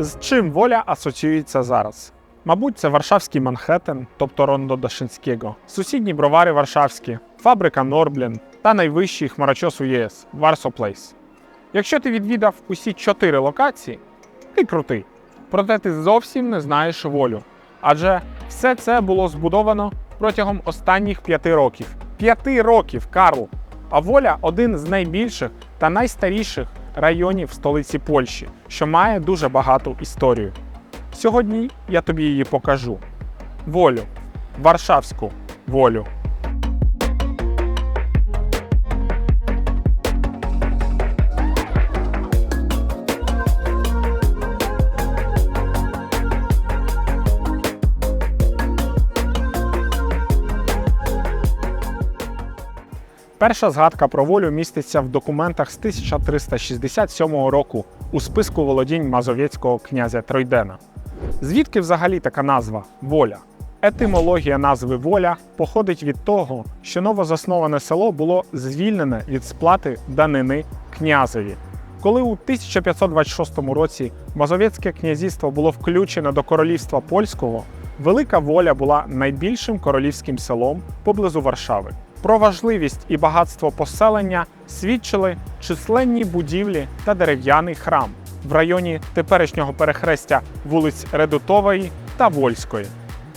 З чим воля асоціюється зараз? Мабуть, це Варшавський Манхеттен, тобто Рондо Дашинського, сусідні бровари Варшавські, фабрика Норблен та найвищий хмарочос у ЄС Варсо Плейс. Якщо ти відвідав усі чотири локації, ти крутий. Проте ти зовсім не знаєш волю. Адже все це було збудовано протягом останніх п'яти років. П'яти років, Карл! А воля один з найбільших та найстаріших районів столиці Польщі, що має дуже багату історію. Сьогодні я тобі її покажу. Волю. Варшавську волю. Перша згадка про волю міститься в документах з 1367 року у списку володінь мазовєцького князя Тройдена. Звідки взагалі така назва воля? Етимологія назви воля походить від того, що новозасноване село було звільнене від сплати данини князеві. Коли у 1526 році Мазовецьке князівство було включено до королівства польського, Велика Воля була найбільшим королівським селом поблизу Варшави. Про важливість і багатство поселення свідчили численні будівлі та дерев'яний храм в районі теперішнього перехрестя вулиць Редутової та Вольської.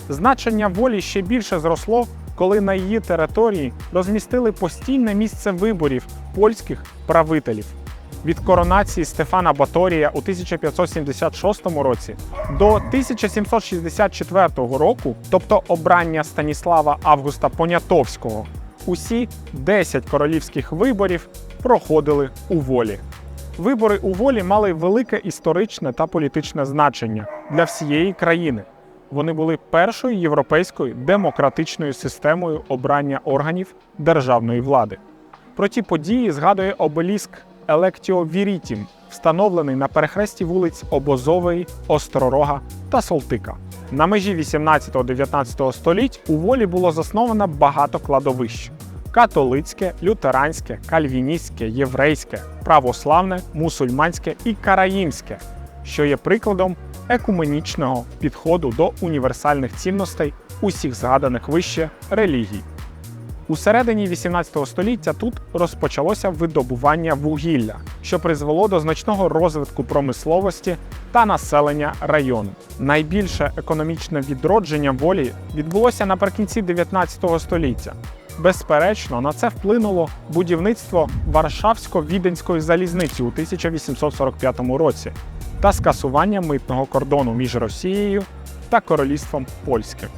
Значення волі ще більше зросло, коли на її території розмістили постійне місце виборів польських правителів. Від коронації Стефана Баторія у 1576 році до 1764 року, тобто обрання Станіслава Августа Понятовського, усі 10 королівських виборів проходили у волі. Вибори у волі мали велике історичне та політичне значення для всієї країни. Вони були першою європейською демократичною системою обрання органів державної влади. Про ті події згадує обеліск Електіо Вірітім, встановлений на перехресті вулиць Обозової, Остророга та Солтика. На межі 18-19 століть у волі було засновано багато кладовищ: католицьке, лютеранське, кальвіністське, єврейське, православне, мусульманське і караїмське, що є прикладом екуменічного підходу до універсальних цінностей усіх згаданих вище релігій. У середині 18 століття тут розпочалося видобування вугілля, що призвело до значного розвитку промисловості та населення району. Найбільше економічне відродження волі відбулося наприкінці 19 століття. Безперечно, на це вплинуло будівництво Варшавсько-Віденської залізниці у 1845 році та скасування митного кордону між Росією та Королівством Польським.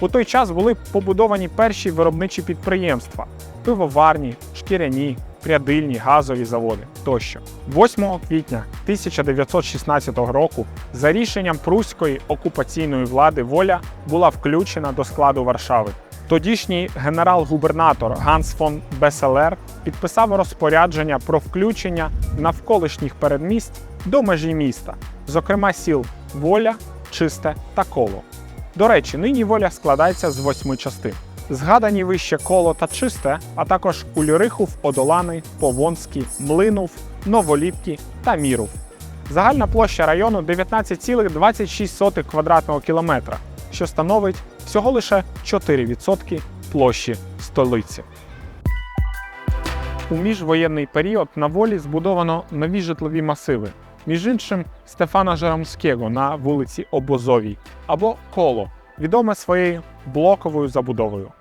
У той час були побудовані перші виробничі підприємства: пивоварні, шкіряні, прядильні, газові заводи тощо. 8 квітня 1916 року за рішенням пруської окупаційної влади воля була включена до складу Варшави. Тодішній генерал-губернатор Ганс фон Беселер підписав розпорядження про включення навколишніх передмість до межі міста, зокрема сіл Воля, Чисте та Коло. До речі, нині воля складається з восьми частин. Згадані вище коло та чисте, а також Ульрихов, Одолани, Повонський, Млинув, Новоліпки та Міров. Загальна площа району 19,26 квадратного кілометра, що становить всього лише 4% площі столиці. У міжвоєнний період на волі збудовано нові житлові масиви, між іншим Стефана Жаромського на вулиці Обозовій або Коло, відоме своєю блоковою забудовою.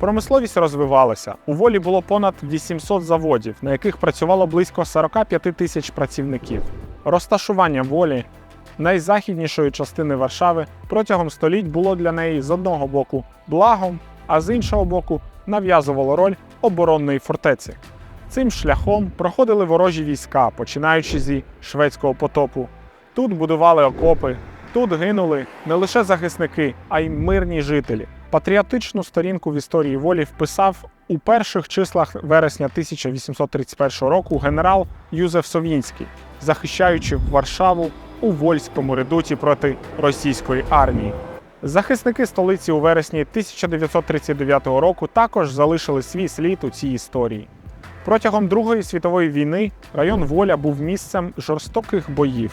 Промисловість розвивалася. У волі було понад 800 заводів, на яких працювало близько 45 тисяч працівників. Розташування волі найзахіднішої частини Варшави протягом століть було для неї з одного боку благом, а з іншого боку нав'язувало роль оборонної фортеці. Цим шляхом проходили ворожі війська, починаючи зі шведського потопу. Тут будували окопи, тут гинули не лише захисники, а й мирні жителі. Патріотичну сторінку в історії волі вписав у перших числах вересня 1831 року генерал Юзеф Совінський, захищаючи Варшаву у Вольському редуті проти російської армії. Захисники столиці у вересні 1939 року також залишили свій слід у цій історії. Протягом Другої світової війни район Воля був місцем жорстоких боїв.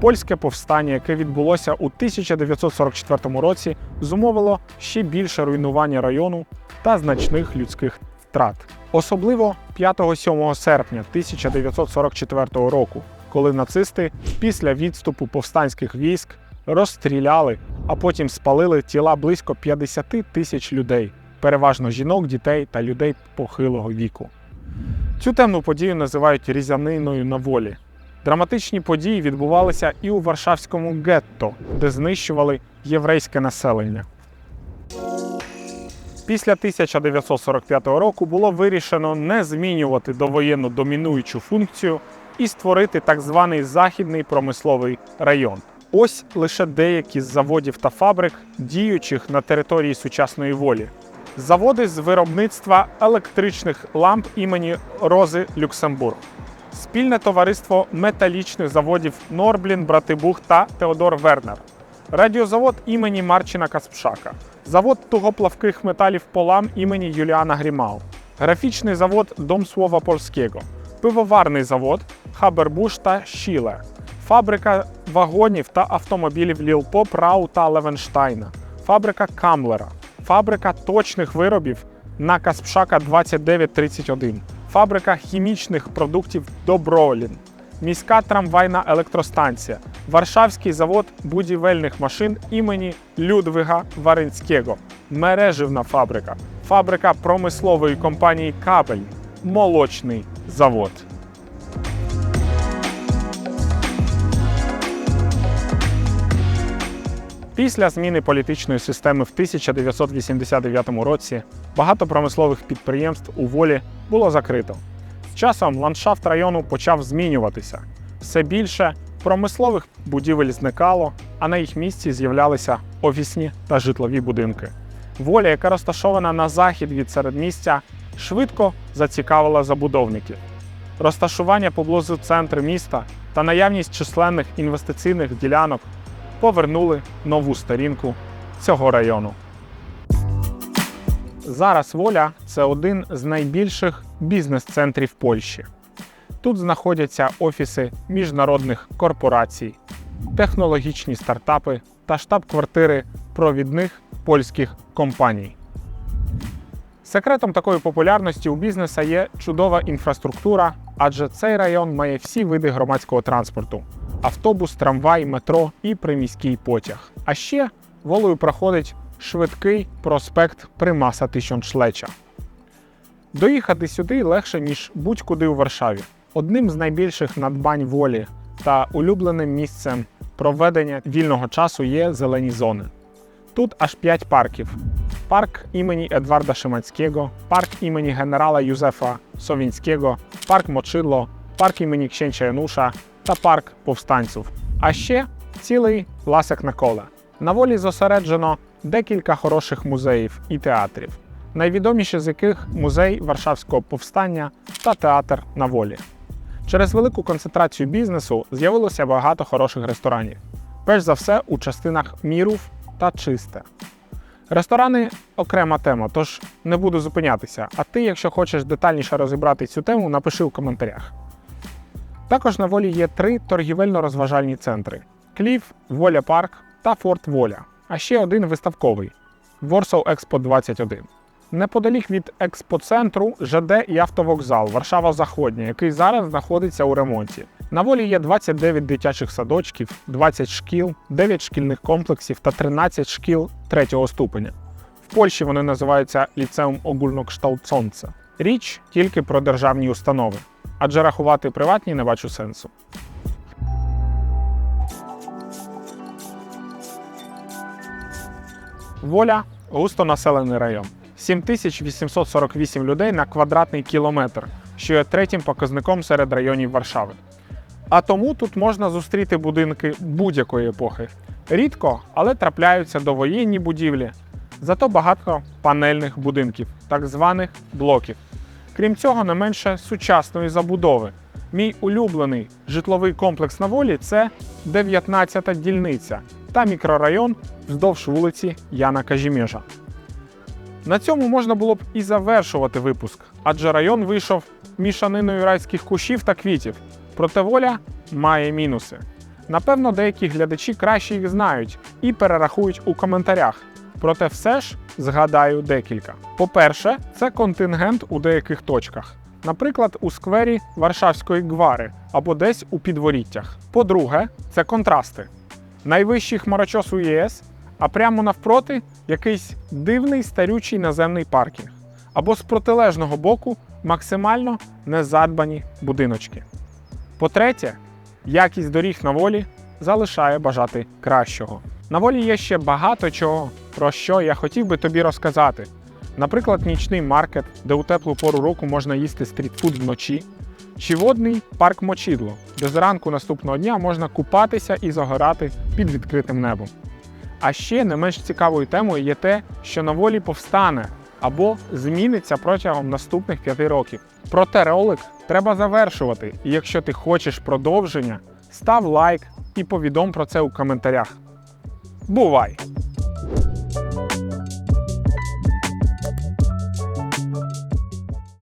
Польське повстання, яке відбулося у 1944 році, зумовило ще більше руйнування району та значних людських втрат. Особливо 5-7 серпня 1944 року, коли нацисти після відступу повстанських військ розстріляли, а потім спалили тіла близько 50 тисяч людей, переважно жінок, дітей та людей похилого віку. Цю темну подію називають різаниною на волі. Драматичні події відбувалися і у Варшавському гетто, де знищували єврейське населення. Після 1945 року було вирішено не змінювати довоєнну домінуючу функцію і створити так званий західний промисловий район. Ось лише деякі з заводів та фабрик, діючих на території сучасної волі. Заводи з виробництва електричних ламп імені Рози Люксембург, спільне товариство металічних заводів Норблін, Братибух та Теодор Вернер, радіозавод імені Марчина Каспшака, завод тугоплавких металів Полам імені Юліана Грімау, графічний завод Дом Слова Польського, пивоварний завод Хабербуш та Шіле, фабрика вагонів та автомобілів Лілпоп, Рау та Левенштайна, фабрика Камлера, фабрика точних виробів на Каспшака 2931, фабрика хімічних продуктів Добролін, міська трамвайна електростанція, Варшавський завод будівельних машин імені Людвига Варинського, мереживна фабрика, фабрика промислової компанії Кабель, молочний завод. Після зміни політичної системи в 1989 році багато промислових підприємств у волі було закрито. З часом ландшафт району почав змінюватися. Все більше промислових будівель зникало, а на їх місці з'являлися офісні та житлові будинки. Воля, яка розташована на захід від середмістя, швидко зацікавила забудовників. Розташування поблизу центру міста та наявність численних інвестиційних ділянок повернули нову сторінку цього району. Зараз воля це один з найбільших бізнес-центрів Польщі. Тут знаходяться офіси міжнародних корпорацій, технологічні стартапи та штаб-квартири провідних польських компаній. Секретом такої популярності у бізнеса є чудова інфраструктура, адже цей район має всі види громадського транспорту: автобус, трамвай, метро і приміський потяг. А ще волею проходить швидкий проспект Примаса Тисячончлеча. Доїхати сюди легше, ніж будь-куди у Варшаві. Одним з найбільших надбань волі та улюбленим місцем проведення вільного часу є зелені зони. Тут аж 5 парків: парк імені Едварда Шиманського, парк імені генерала Юзефа Совінського, парк Мочидло, парк імені Księcia Януша та парк повстанців. А ще цілий ласик на коле. На волі зосереджено декілька хороших музеїв і театрів, найвідоміші з яких музей Варшавського повстання та театр на волі. Через велику концентрацію бізнесу з'явилося багато хороших ресторанів. Перш за все у частинах Мірув та Чисте. Ресторани окрема тема, тож не буду зупинятися. А ти, якщо хочеш детальніше розібрати цю тему, напиши у коментарях. Також на волі є три торгівельно-розважальні центри: Кліф, Воля Парк та Форт Воля, а ще один виставковий Warsaw Expo 21. Неподалік від експоцентру ЖД і автовокзал Варшава Заходня, який зараз знаходиться у ремонті. На волі є 29 дитячих садочків, 20 шкіл, 9 шкільних комплексів та 13 шкіл третього ступеня. В Польщі вони називаються ліцеум Огульнокшталцонце. Річ тільки про державні установи, адже рахувати приватні не бачу сенсу. Воля густонаселений район. 7848 людей на квадратний кілометр, що є третім показником серед районів Варшави. А тому тут можна зустріти будинки будь-якої епохи. Рідко, але трапляються довоєнні будівлі. Зато багато панельних будинків, так званих блоків. Крім цього, не менше сучасної забудови. Мій улюблений житловий комплекс на волі це 19-та дільниця та мікрорайон вздовж вулиці Яна Кажімежа. На цьому можна було б і завершувати випуск, адже район вийшов мішаниною райських кущів та квітів. Проте воля має мінуси. Напевно, деякі глядачі краще їх знають і перерахують у коментарях. Проте все ж згадаю декілька. По-перше, це контингент у деяких точках, наприклад, у сквері Варшавської гвари або десь у підворіттях. По-друге, це контрасти. Найвищий хмарочос у ЄС, а прямо навпроти якийсь дивний старючий наземний паркінг. Або з протилежного боку максимально незадбані будиночки. По-третє, якість доріг на волі залишає бажати кращого. На волі є ще багато чого, про що я хотів би тобі розказати. Наприклад, нічний маркет, де у теплу пору року можна їсти стрітфуд вночі, чи водний парк Мочідло, де зранку наступного дня можна купатися і загорати під відкритим небом. А ще не менш цікавою темою є те, що на волі повстане або зміниться протягом наступних п'яти років. Проте ролик треба завершувати, і якщо ти хочеш продовження, став лайк і повідом про це у коментарях. Бувай!